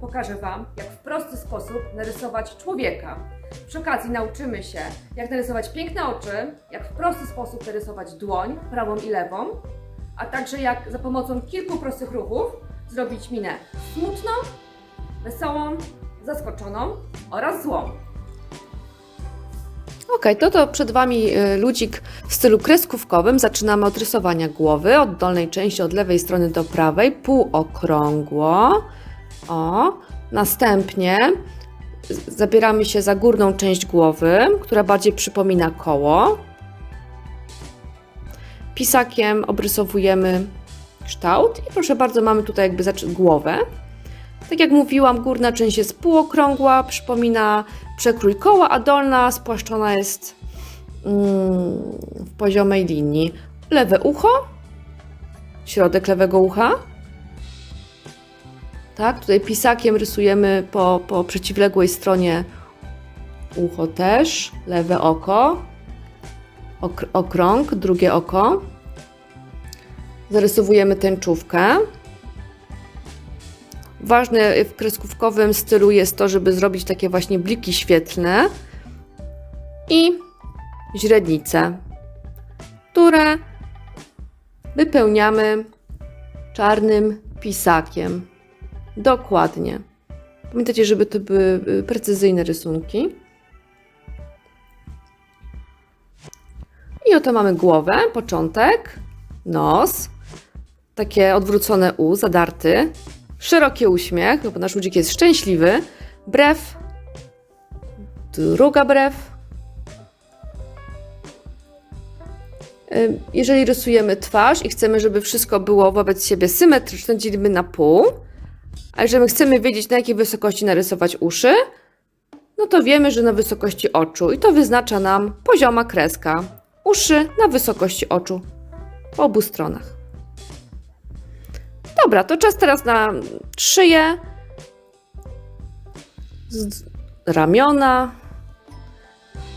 pokażę Wam, jak w prosty sposób narysować człowieka. Przy okazji nauczymy się, jak narysować piękne oczy, jak w prosty sposób narysować dłoń, prawą i lewą, a także jak za pomocą kilku prostych ruchów zrobić minę smutną, wesołą, zaskoczoną oraz złą. Ok, to to przed Wami y, ludzik w stylu kreskówkowym. Zaczynamy od rysowania głowy, od dolnej części, od lewej strony do prawej, półokrągło. O, następnie zabieramy się za górną część głowy, która bardziej przypomina koło. Pisakiem obrysowujemy kształt i proszę bardzo, mamy tutaj jakby głowę. Tak jak mówiłam, górna część jest półokrągła, przypomina przekrój koła, a dolna spłaszczona jest mm, w poziomej linii. Lewe ucho, środek lewego ucha. Tak, tutaj pisakiem rysujemy po, po przeciwległej stronie ucho też, lewe oko, ok, okrąg, drugie oko. Zarysowujemy tęczówkę. Ważne w kreskówkowym stylu jest to, żeby zrobić takie właśnie bliki świetlne i źrenice, które wypełniamy czarnym pisakiem. Dokładnie. Pamiętajcie, żeby to były y, precyzyjne rysunki. I oto mamy głowę, początek, nos, takie odwrócone U, zadarty, szeroki uśmiech, bo nasz ludzik jest szczęśliwy, brew, druga brew. Jeżeli rysujemy twarz i chcemy, żeby wszystko było wobec siebie symetryczne, dzielimy na pół. A jeżeli chcemy wiedzieć, na jakiej wysokości narysować uszy, no to wiemy, że na wysokości oczu i to wyznacza nam pozioma kreska. Uszy na wysokości oczu po obu stronach. Dobra, to czas teraz na szyję, ramiona.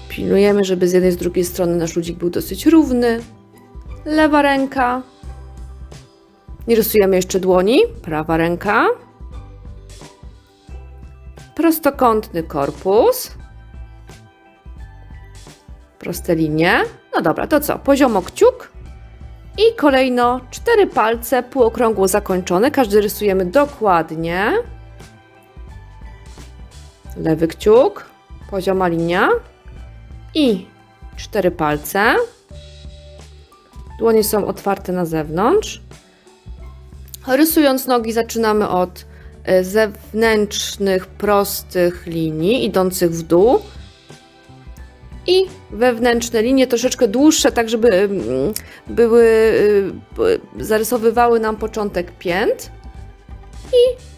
Pilnujemy, żeby z jednej i z drugiej strony nasz ludzik był dosyć równy. Lewa ręka. Nie rysujemy jeszcze dłoni. Prawa ręka. Prostokątny korpus. Proste linie. No dobra, to co? Poziomo kciuk. I kolejno cztery palce półokrągło zakończone. Każdy rysujemy dokładnie. Lewy kciuk, pozioma linia i cztery palce. Dłonie są otwarte na zewnątrz. Rysując nogi zaczynamy od zewnętrznych, prostych linii idących w dół i wewnętrzne linie troszeczkę dłuższe, tak żeby mm, były, y, zarysowywały nam początek pięt i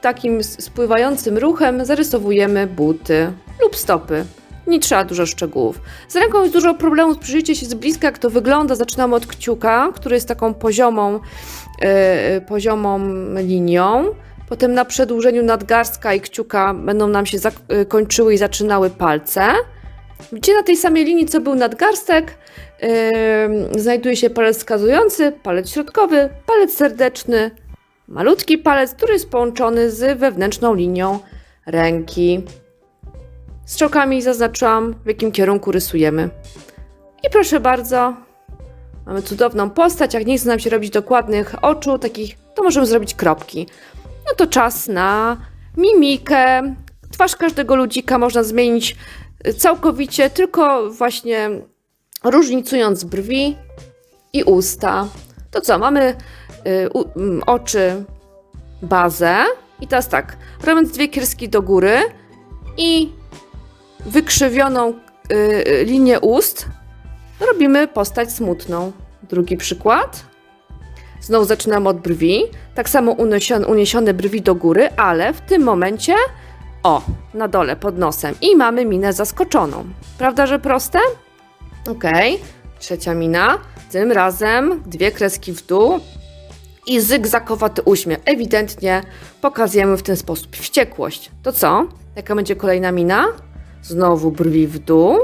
takim spływającym ruchem zarysowujemy buty lub stopy. Nie trzeba dużo szczegółów. Z ręką jest dużo problemów, przyjrzyjcie się z bliska, jak to wygląda. Zaczynamy od kciuka, który jest taką poziomą, poziomą linią. Potem na przedłużeniu nadgarstka i kciuka będą nam się y, kończyły i zaczynały palce. Widzicie na tej samej linii, co był nadgarstek, yy, znajduje się palec wskazujący, palec środkowy, palec serdeczny, malutki palec, który jest połączony z wewnętrzną linią ręki. Strzałkami zaznaczam, w jakim kierunku rysujemy. I proszę bardzo, mamy cudowną postać. Jak nie chce nam się robić dokładnych oczu, takich, to możemy zrobić kropki. No to czas na mimikę. Twarz każdego ludzika można zmienić całkowicie, tylko właśnie różnicując brwi i usta. To co, mamy y, u, oczy, bazę i teraz tak, robiąc dwie kierski do góry i wykrzywioną y, y, linię ust, robimy postać smutną. Drugi przykład. Znowu zaczynamy od brwi. Tak samo uniesione, uniesione brwi do góry, ale w tym momencie o, na dole, pod nosem. I mamy minę zaskoczoną. Prawda, że proste? Okej. Trzecia mina. Tym razem dwie kreski w dół i zygzakowaty uśmiech. Ewidentnie pokazujemy w ten sposób wściekłość. To co? Jaka będzie kolejna mina? Znowu brwi w dół.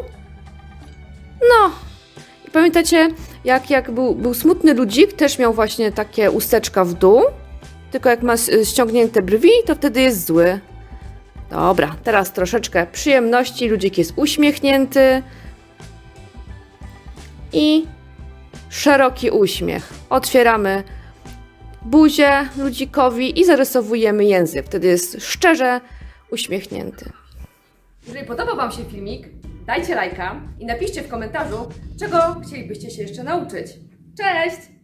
No. I pamiętacie, jak, jak był, był smutny ludzik, też miał właśnie takie usteczka w dół. tylko jak ma s- ściągnięte brwi, to wtedy jest zły. Dobra, teraz troszeczkę przyjemności. Ludzik jest uśmiechnięty. I szeroki uśmiech. Otwieramy buzię ludzikowi i zarysowujemy język. Wtedy jest szczerze uśmiechnięty. Jeżeli podobał Wam się filmik, dajcie lajka i napiszcie w komentarzu, czego chcielibyście się jeszcze nauczyć. Cześć!